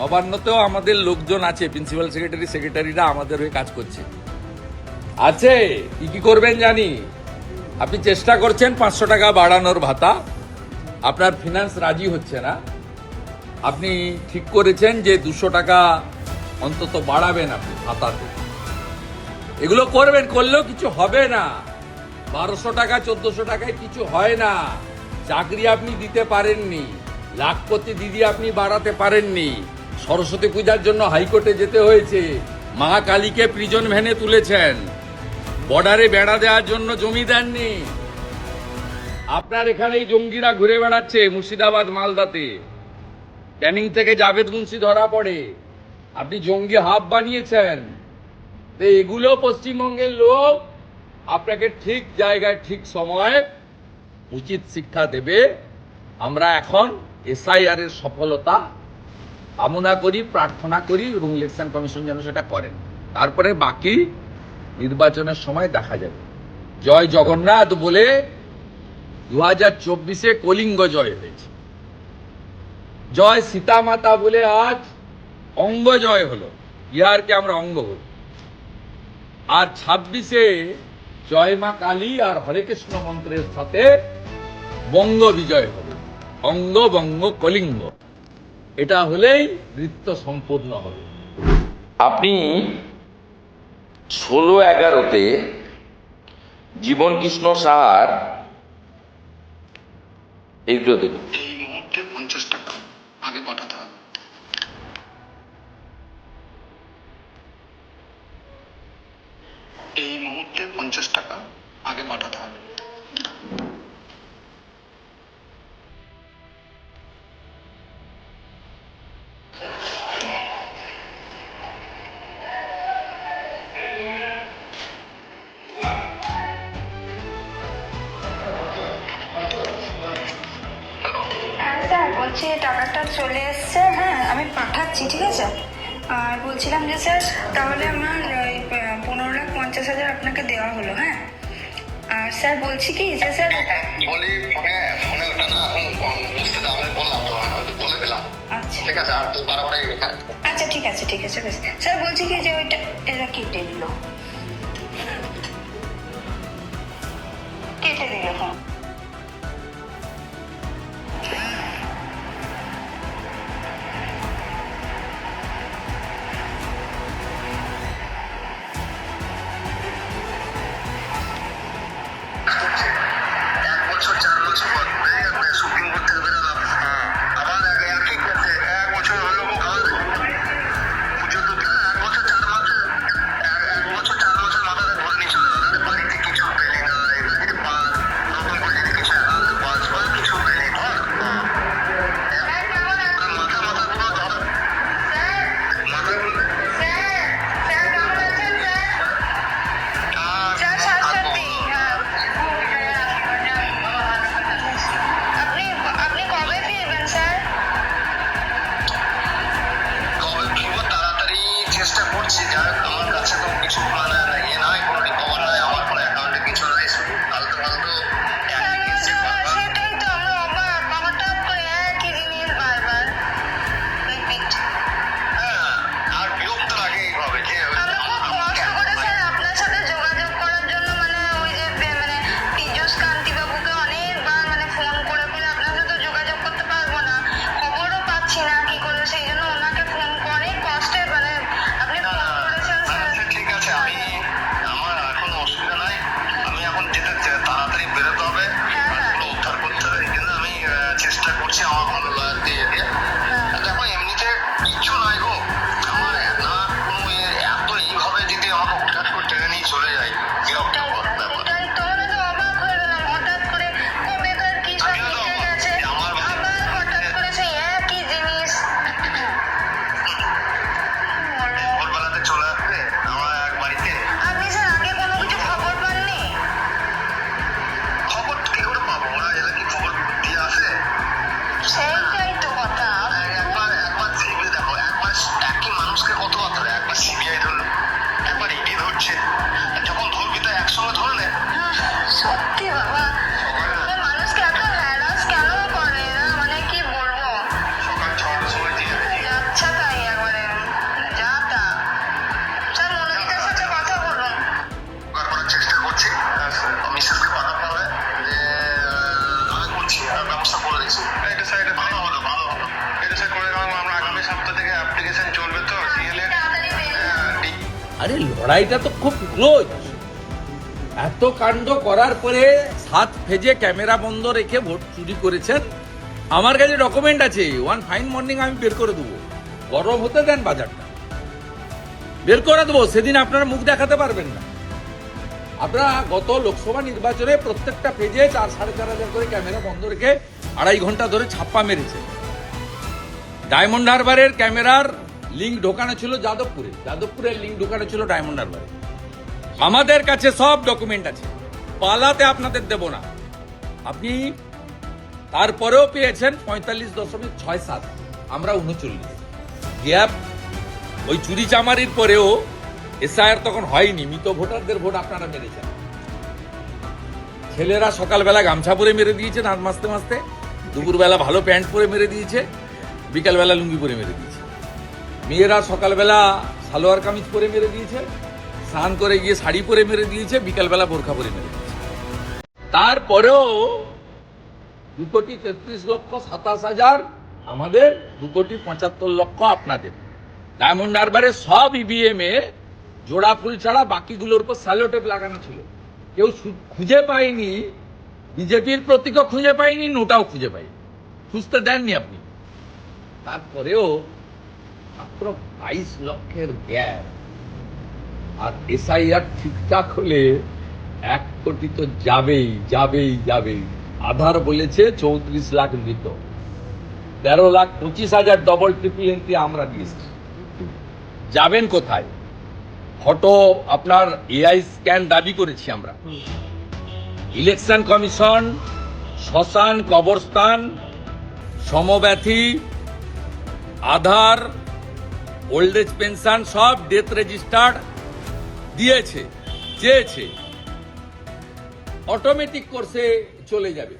নবান্নতেও আমাদের লোকজন আছে প্রিন্সিপাল সেক্রেটারি সেক্রেটারিরা আমাদের হয়ে কাজ করছে। আছে, কি কি করবেন জানি? আপনি চেষ্টা করছেন পাঁচশো টাকা বাড়ানোর ভাতা। আপনার ফিনান্স রাজি হচ্ছে না। আপনি ঠিক করেছেন যে দুশো টাকা অন্তত বাড়াবেন আপনি ভাতাতে। এগুলো করবেন, করলেও কিছু হবে না। বারোশো টাকা, চোদ্দশো টাকায় কিছু হয় না। চাকরি আপনি দিতে পারেননি। লাখপতি দিদি আপনি বাড়াতে পারেননি। সরস্বতী পূজার জন্য হাইকোর্টে যেতে হয়েছে। মা কালীকে প্রিজন ভ্যানে তুলেছেন। বর্ডারে বেড়া দেওয়ার জন্য জমি দেননি। আপনার এখানেই জঙ্গিরা ঘুরে বেড়াচ্ছে মুর্শিদাবাদ মালদাতে। ক্যানিং থেকে জাভেদ মুন্সি ধরা পড়ে। আপনি জঙ্গি হাব বানিয়েছেন। তো এগুলো পশ্চিমবঙ্গের লোক আপনাকে ঠিক জায়গায়, ঠিক সময়ে উচিত শিক্ষা দেবে। আমরা এখন এসআইআর এর সফলতা কামনা করি, প্রার্থনা করি এবং ইলেকশন কমিশন যেন সেটা করেন। তারপরে বাকি নির্বাচনের সময় দেখা যাবে। জয় জগন্নাথ বলে দু হাজার চব্বিশে কলিঙ্গ জয় হয়েছে। জয় সীতা মাতা বলে আজ অঙ্গ জয় হলো। ইহারকে আমরা অঙ্গ বলি। আর ছাব্বিশে জয় মা কালী আর হরে কৃষ্ণ মন্ত্রের সাথে বঙ্গ বিজয় হবে। অঙ্গ, বঙ্গ, কলিঙ্গ। এটা হলেই নৃত্য সম্পূর্ণ হবে। আপনি ষোলো এগারোতে জীবন কৃষ্ণ সাহার এইগুলো দেখুন এই মুহূর্তে পঞ্চাশ টাকা আগে পাঠাতে হবে। এই মুহূর্তে পঞ্চাশ টাকা আগে পাঠাতে হবে। বলছি টাকাটা চলে এসছে। হ্যাঁ আমি পাঠাচ্ছি ঠিক আছে? আর বলছিলাম যে স্যার তাহলে আমার ওই পনেরো লাখ পঞ্চাশ হাজার আপনাকে দেওয়া হলো। হ্যাঁ? আর স্যার বলছি কি যে স্যার বলি ফোনে ফোনে ওটা না এখন বুঝতে তো আমি বললাম তো বলে দিলাম। আচ্ছা। ঠিক আছে আর তুই বারবার আচ্ছা ঠিক আছে ঠিক আছে বেশ। স্যার বলছি কি যে ওইটা এরা কেটে দিল। কেটে দিল ফোন আড়াইটা তো খুব ক্লোজ এত কাণ্ড করার পরে সাত ফেজে ক্যামেরা বন্ধ রেখে ভোট চুরি করেছেন। আমার কাছে ডকুমেন্ট আছে। ওয়ান ফাইন মর্নিং আমি বের করে দেবো। গরম হতে দেন বাজারটা। বের করে দেবো। সেদিন আপনারা মুখ দেখাতে পারবেন না। আপনারা গত লোকসভা নির্বাচনে প্রত্যেকটা পেজে চার সাড়ে চার হাজার করে ক্যামেরা বন্ধ রেখে আড়াই ঘণ্টা ধরে ছাপ্পা মেরেছে। ডায়মন্ড হারবারের ক্যামেরার লিঙ্ক ঢোকানো ছিল যাদবপুরে। যাদবপুরের লিঙ্ক ঢোকানো ছিল ডায়মন্ড হারবারে। আমাদের কাছে সব ডকুমেন্ট আছে। পালাতে আপনাদের দেব না। আপনি তারপরেও পেয়েছেন পঁয়তাল্লিশ দশমিক ছয় সাত। আমরা উনচল্লিশ। গ্যাপ ওই চুরি চামারির পরেও এসআইআর তখন হয়নি। মৃত ভোটারদের ভোট আপনারা মেরেছেন। ছেলেরা সকালবেলা গামছা পরে মেরে দিয়েছে দাঁত মাসতে মাসতে দুপুরবেলা ভালো প্যান্ট পরে মেরে দিয়েছে, বিকালবেলা লুঙ্গি পরে মেরে দিয়েছে। মেয়েরা সকালবেলা সালোয়ার কামিজ পরে মেরে দিয়েছে, স্নান করে গিয়ে শাড়ি পরে মেরে দিয়েছে, বিকালবেলা বোরখা পরে মেরে দিয়েছে। তারপরেও দু কোটি তেত্রিশ লক্ষ সাতাশ হাজার আমাদের দু কোটি পঁচাত্তর লক্ষ আপনাদের। ডায়মন্ড হারবারে সব ইভিএম এ জোড়া ফুল ছাড়া বাকিগুলোর উপর স্যালোটেপ লাগানো ছিল। কেউ খুঁজে পায়নি, বিজেপির প্রতীকও খুঁজে পায়নি, নোটাও খুঁজে পায়নি। খুঁজতে দেননি আপনি। তারপরেও মাত্র বাইশ লক্ষের গ্যাপ আর এসআইআর ঠিকঠাক হলে এক কোটি তো যাবেই যাবেই যাবেই। আধার বলেছে চৌত্রিশ লাখ দিত তেরো লাখ পঁচিশ হাজার ডবল ট্রিপল এন্ট্রি আমরা দিয়েছি। যাবেন কোথায়? ফটো আপনার এআই স্ক্যান দাবি করেছি আমরা। ইলেকশন কমিশন শ্মশান কবরস্থান, সমব্যথী, আধার ওল্ড এজ পেনশন সব ডেথ রেজিস্টার্ড দিয়েছে চেয়েছে। অটোমেটিক কোর্সে চলে যাবে।